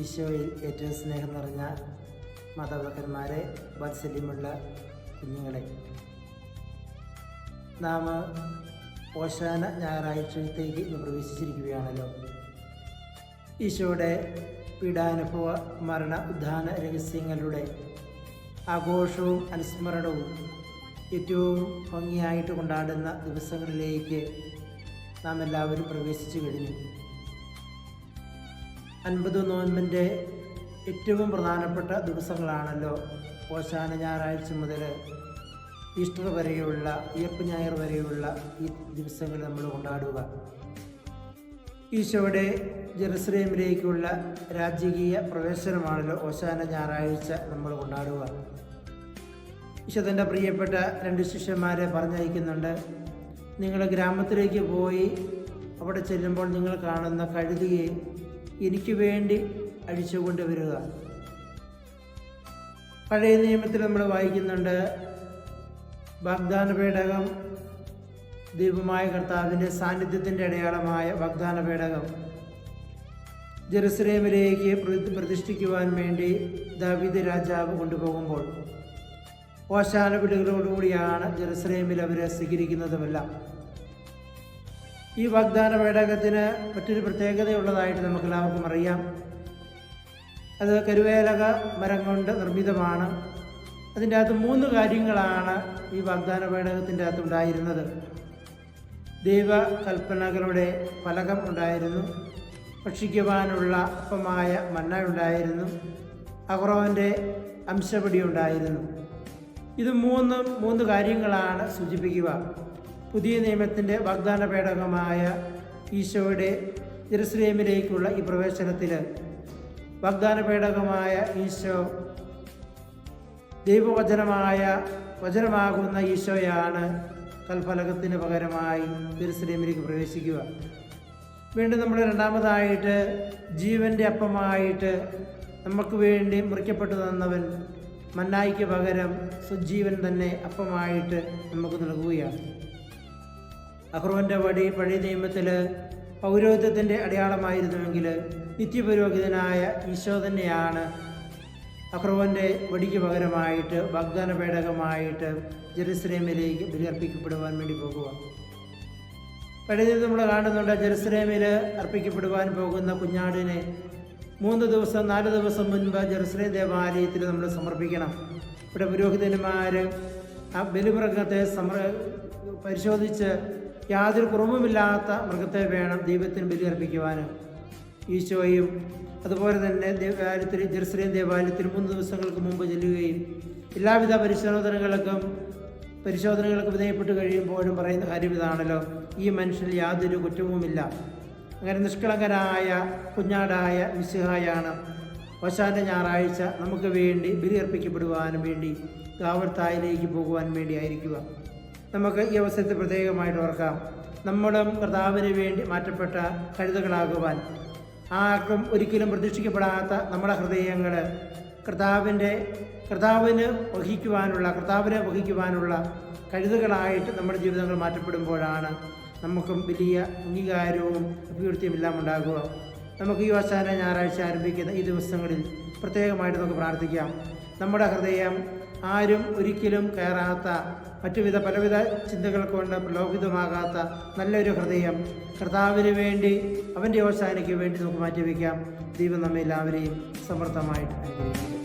ഈശോയിൽ ഏറ്റവും സ്നേഹം നിറഞ്ഞ മാതാപിതാക്കന്മാരെ വാത്സല്യമുള്ള കുഞ്ഞുങ്ങളെ. നാം ഓശാന ഞായറാഴ്ചത്തേക്ക് ഇന്ന് പ്രവേശിച്ചിരിക്കുകയാണല്ലോ. ഈശോയുടെ പീഡാനുഭവ മരണ ഉദ്ധാന രഹസ്യങ്ങളുടെ ആഘോഷവും അനുസ്മരണവും ഏറ്റവും ഭംഗിയായിട്ട് കൊണ്ടാടുന്ന ദിവസങ്ങളിലേക്ക് നാം എല്ലാവരും പ്രവേശിച്ചു കഴിഞ്ഞു. അൻപത് നോൻപിന്റെ ഏറ്റവും പ്രധാനപ്പെട്ട ദിവസങ്ങളാണല്ലോ ഓശാന ഞായറാഴ്ച മുതൽ ഈസ്റ്റർ വരെയുള്ള ഈർപ്പ് ഞായർ വരെയുള്ള ഈ ദിവസങ്ങൾ നമ്മൾ കൊണ്ടാടുക. ഈശോയുടെ ജെറുസലേമിലേക്കുള്ള രാജകീയ പ്രവേശനമാണല്ലോ ഓശാന ഞായറാഴ്ച നമ്മൾ കൊണ്ടാടുക. ഈശോ തന്റെ പ്രിയപ്പെട്ട രണ്ട് ശിഷ്യന്മാരെ പറഞ്ഞയക്കുന്നുണ്ട് നിങ്ങൾ ഗ്രാമത്തിലേക്ക് പോയി അവിടെ ചെല്ലുമ്പോൾ നിങ്ങൾ കാണുന്ന കഴുതിയെ എനിക്ക് വേണ്ടി അഴിച്ചുകൊണ്ട് വരിക. പഴയ നിയമത്തിൽ നമ്മൾ വായിക്കുന്നുണ്ട് വാഗ്ദാന പേടകം ദൈവമായ കർത്താവിന്റെ സാന്നിധ്യത്തിന്റെ അടയാളമായ വാഗ്ദാന പേടകം ജെറുസലേമിലേക്ക് പ്രതി- പ്രതിഷ്ഠിക്കുവാൻ വേണ്ടി ദാവീദ് രാജാവ് കൊണ്ടുപോകുമ്പോൾ ഓശാന വിളികളോടുകൂടിയാണ് ജെറുസലേമിൽ അവരെ സ്വീകരിക്കുന്നതുമെല്ലാം. ഈ വാഗ്ദാന പേടകത്തിന് മറ്റൊരു പ്രത്യേകതയുള്ളതായിട്ട് നമുക്ക് എല്ലാവർക്കും അറിയാം. അത് കരുവേലക മരം കൊണ്ട് നിർമ്മിതമാണ്. അതിന്റെ അകത്ത് മൂന്ന് കാര്യങ്ങളാണ് ഈ വാഗ്ദാന പേടകത്തിന്റെ അകത്ത് ഉണ്ടായിരുന്നത്. ദൈവ കൽപ്പനകളുടെ ഫലകം ഉണ്ടായിരുന്നു. ഭക്ഷിക്കുവാനുള്ള അപ്പമായ മന്ന ഉണ്ടായിരുന്നു അഹ്റോന്റെ അംശപടി ഉണ്ടായിരുന്നു. ഇത് മൂന്നും മൂന്ന് കാര്യങ്ങളാണ് സൂചിപ്പിക്കുക. പുതിയ നിയമത്തിന്റെ വാഗ്ദാന പേടകമായ ഈശോയുടെ ജെറുസലേമിലേക്കുള്ള ഈ പ്രവേശനത്തിൽ വാഗ്ദാന പേടകമായ ഈശോ ദൈവവചനമായ വചനമാകുന്ന ഈശോയാണ് കൽഫലകത്തിന് പകരമായി ജെറുസലേമിലേക്ക് പ്രവേശിക്കുക. വീണ്ടും നമ്മൾ രണ്ടാമതായിട്ട് ജീവന്റെ അപ്പമായിട്ട് നമുക്ക് വേണ്ടി മുറിക്കപ്പെട്ടു തന്നവൻ മന്നായിക്ക് പകരം സുജീവൻ തന്നെ അപ്പമായിട്ട് നമുക്ക് നൽകുകയാണ്. അഹ്റോന്റെ വടി പഴയ നിയമത്തിൽ പൗരോഹിത്യത്തിന്റെ അടയാളമായിരുന്നുവെങ്കിൽ നിത്യപുരോഹിതനായ ഈശോ തന്നെയാണ് അഹ്റോവന്റെ വടിക്ക് പകരമായിട്ട് വാഗ്ദാന പേടകമായിട്ട് ജെറുസലേമിലേക്ക് ബലിയർപ്പിക്കപ്പെടുവാൻ വേണ്ടി പോകുക. പഴയ നമ്മൾ കാണുന്നുണ്ട് ജെറുസലേമിൽ അർപ്പിക്കപ്പെടുവാൻ പോകുന്ന കുഞ്ഞാടിനെ മൂന്ന് ദിവസം നാല് ദിവസം മുൻപ് ജെറുസലേം ദേവാലയത്തിൽ നമ്മൾ സമർപ്പിക്കണം. ഇവിടെ പുരോഹിതന്മാർ ആ ബലിമൃഗത്തെ സമർ പരിശോധിച്ച് യാതൊരു കുറവുമില്ലാത്ത മൃഗത്തെ വേണം ദൈവത്തിന് ബലിയർപ്പിക്കുവാൻ ഈശോയും അതുപോലെ തന്നെ ദേവാലയത്തിൽ ജെറുസലേം ദേവാലയത്തിൽ മൂന്ന് ദിവസങ്ങൾക്ക് മുമ്പ് ചെല്ലുകയും എല്ലാവിധ പരിശോധനകൾക്കും പരിശോധനകൾക്ക് വിധേയപ്പെട്ട് കഴിയുമ്പോഴും പറയുന്ന കാര്യം ഇതാണല്ലോ. ഈ മനുഷ്യൻ യാതൊരു കുറ്റവുമില്ല. അങ്ങനെ നിഷ്കളങ്കനായ കുഞ്ഞാടായ മിശിഹായാണ് വശാന്റെ ഞായറാഴ്ച നമുക്ക് വേണ്ടി ബലിയർപ്പിക്കപ്പെടുവാനും വേണ്ടി കാവൽത്തായിലേക്ക് പോകുവാൻ വേണ്ടി ആയിരിക്കുക. നമുക്ക് ഈ അവസരത്തിൽ പ്രത്യേകമായിട്ട് ഓർക്കാം. നമ്മളും കർത്താവിന് വേണ്ടി മാറ്റപ്പെട്ട കഴുതകളാകുവാൻ ആർക്കും ഒരിക്കലും പ്രതീക്ഷിക്കപ്പെടാത്ത നമ്മുടെ ഹൃദയങ്ങൾ കർത്താവിന്റെ കർത്താവിന് വഹിക്കുവാനുള്ള കർത്താവിനെ വഹിക്കുവാനുള്ള കഴുതുകളായിട്ട് നമ്മുടെ ജീവിതങ്ങൾ മാറ്റപ്പെടുമ്പോഴാണ് നമുക്കും വലിയ അംഗീകാരവും അഭിവൃദ്ധിയും എല്ലാം ഉണ്ടാകുക. നമുക്ക് ഈ അവസാന ഞായറാഴ്ച ആരംഭിക്കുന്ന ഈ ദിവസങ്ങളിൽ പ്രത്യേകമായിട്ട് നമുക്ക് പ്രാർത്ഥിക്കാം. നമ്മുടെ ഹൃദയം ആരും ഒരിക്കലും കയറാത്ത മറ്റുവിധ പലവിധ ചിന്തകൾ കൊണ്ട് പ്രലോഭിതമാകാത്ത നല്ലൊരു ഹൃദയം കർത്താവിന് വേണ്ടി അവന്റെ അവസാനിക്ക് വേണ്ടി നമുക്ക് മാറ്റിവെക്കാം ദൈവം നമ്മെ എല്ലാവരെയും സമർത്ഥമായിട്ട് അനുഗ്രഹിക്കും